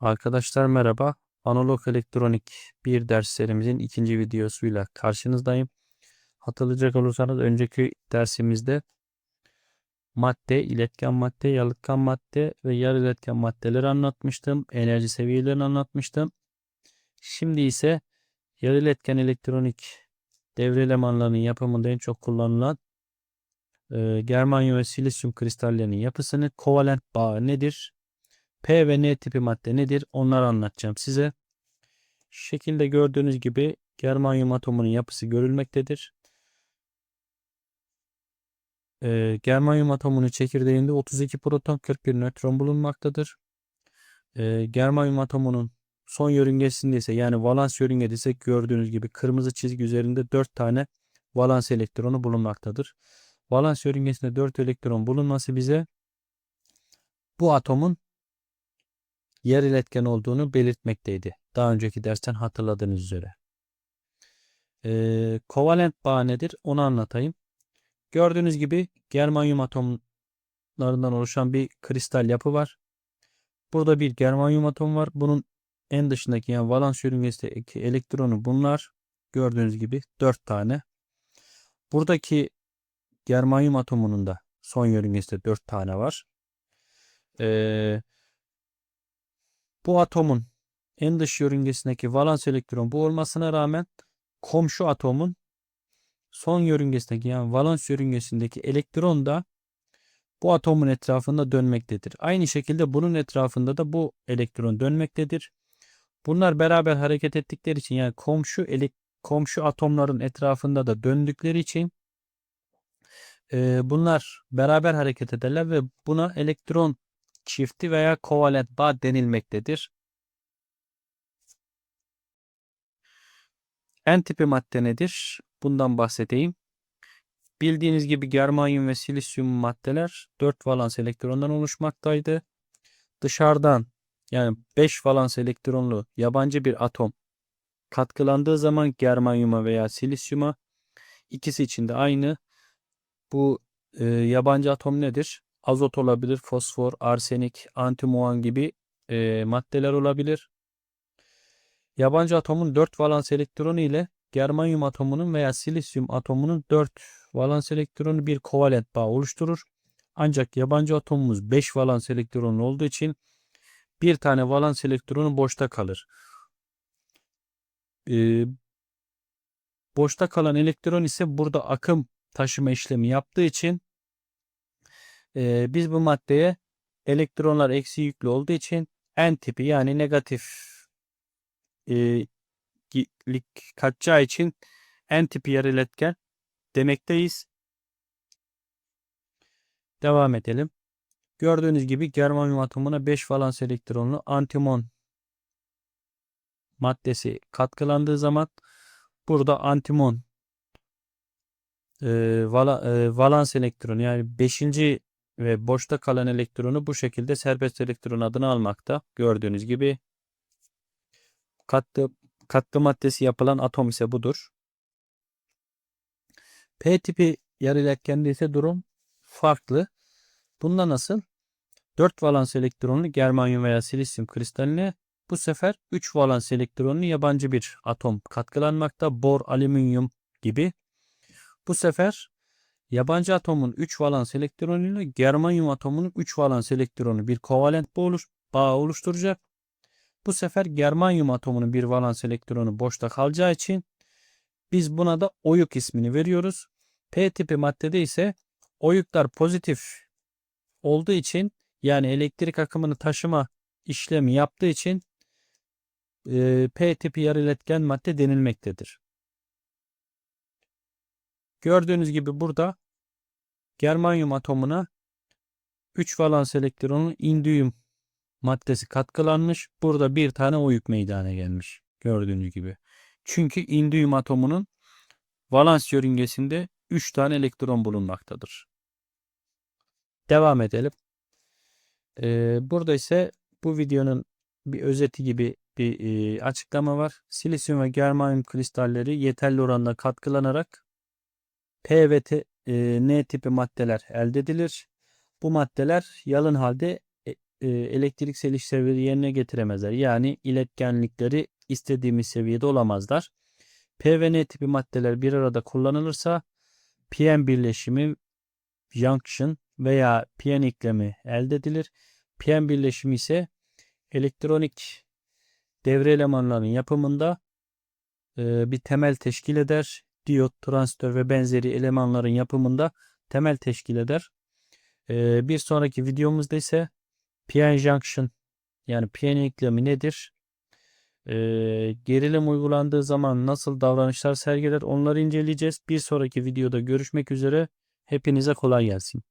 Arkadaşlar merhaba. Analog elektronik bir derslerimizin ikinci videosuyla karşınızdayım. Hatırlayacak olursanız önceki dersimizde madde, iletken madde, yalıtkan madde ve yarı iletken maddeleri anlatmıştım. Enerji seviyelerini anlatmıştım. Şimdi ise yarı iletken elektronik devre elemanlarının yapımında en çok kullanılan e, germanyum ve silisyum kristallerinin yapısını kovalent bağı nedir? P ve N tipi madde nedir? Onları anlatacağım size. Şekilde gördüğünüz gibi germanyum atomunun yapısı görülmektedir. Ee, germanyum atomunun çekirdeğinde 32 proton 41 nötron bulunmaktadır. Ee, germanyum atomunun son yörüngesinde ise yani valans yörüngede ise gördüğünüz gibi kırmızı çizgi üzerinde 4 tane valans elektronu bulunmaktadır. Valans yörüngesinde 4 elektron bulunması bize bu atomun yer iletken olduğunu belirtmekteydi. Daha önceki dersten hatırladığınız üzere. Ee, kovalent bağ nedir? Onu anlatayım. Gördüğünüz gibi germanyum atomlarından oluşan bir kristal yapı var. Burada bir germanyum atom var. Bunun en dışındaki yani valans yörüngesindeki elektronu bunlar. Gördüğünüz gibi 4 tane. Buradaki germanyum atomunun da son yörüngesinde 4 tane var. Ee, bu atomun en dış yörüngesindeki valans elektron bu olmasına rağmen komşu atomun son yörüngesindeki yani valans yörüngesindeki elektron da bu atomun etrafında dönmektedir. Aynı şekilde bunun etrafında da bu elektron dönmektedir. Bunlar beraber hareket ettikleri için yani komşu elek komşu atomların etrafında da döndükleri için e, bunlar beraber hareket ederler ve buna elektron çifti veya kovalent bağ denilmektedir. En tipi madde nedir? Bundan bahsedeyim. Bildiğiniz gibi germanyum ve silisyum maddeler 4 valans elektrondan oluşmaktaydı. Dışarıdan yani 5 valans elektronlu yabancı bir atom katkılandığı zaman germanyuma veya silisyuma ikisi için de aynı. Bu e, yabancı atom nedir? Azot olabilir, fosfor, arsenik, antimuon gibi e, maddeler olabilir. Yabancı atomun 4 valans elektronu ile germanyum atomunun veya silisyum atomunun 4 valans elektronu bir kovalent bağ oluşturur. Ancak yabancı atomumuz 5 valans elektronlu olduğu için bir tane valans elektronu boşta kalır. Ee, boşta kalan elektron ise burada akım taşıma işlemi yaptığı için e, biz bu maddeye elektronlar eksi yüklü olduğu için N tipi yani negatif e, kaçacağı için N tipi yarı iletken demekteyiz. Devam edelim. Gördüğünüz gibi germanyum atomuna 5 valans elektronlu antimon maddesi katkılandığı zaman burada antimon e, vala, e, valans elektronu yani 5. ve boşta kalan elektronu bu şekilde serbest elektron adını almakta. Gördüğünüz gibi katkı, katkı maddesi yapılan atom ise budur. P tipi yarı iletkende ise durum farklı. Bunda nasıl? 4 valans elektronlu germanyum veya silisyum kristaline bu sefer 3 valans elektronlu yabancı bir atom katkılanmakta. Bor, alüminyum gibi. Bu sefer yabancı atomun 3 valans elektronu ile germanyum atomunun 3 valans elektronu bir kovalent bağ, oluş, bağ oluşturacak. Bu sefer germanyum atomunun bir valans elektronu boşta kalacağı için biz buna da oyuk ismini veriyoruz. P tipi maddede ise oyuklar pozitif olduğu için yani elektrik akımını taşıma işlemi yaptığı için e, P tipi yarı iletken madde denilmektedir. Gördüğünüz gibi burada germanyum atomuna 3 valans elektronun indiyum maddesi katkılanmış. Burada bir tane oyuk meydana gelmiş. Gördüğünüz gibi. Çünkü indiyum atomunun valans yörüngesinde 3 tane elektron bulunmaktadır. Devam edelim. Ee, burada ise bu videonun bir özeti gibi bir e, açıklama var. Silisyum ve germanyum kristalleri yeterli oranda katkılanarak P ve T, e, N tipi maddeler elde edilir. Bu maddeler yalın halde e, e, elektriksel işlevleri yerine getiremezler. Yani iletkenlikleri istediğimiz seviyede olamazlar. P ve N tipi maddeler bir arada kullanılırsa PN birleşimi junction veya PN iklemi elde edilir. PN birleşimi ise elektronik devre elemanlarının yapımında e, bir temel teşkil eder. Diyot, transistör ve benzeri elemanların yapımında temel teşkil eder. E, bir sonraki videomuzda ise PN junction yani PN iklemi nedir? E, gerilim uygulandığı zaman nasıl davranışlar sergiler onları inceleyeceğiz. Bir sonraki videoda görüşmek üzere. Hepinize kolay gelsin.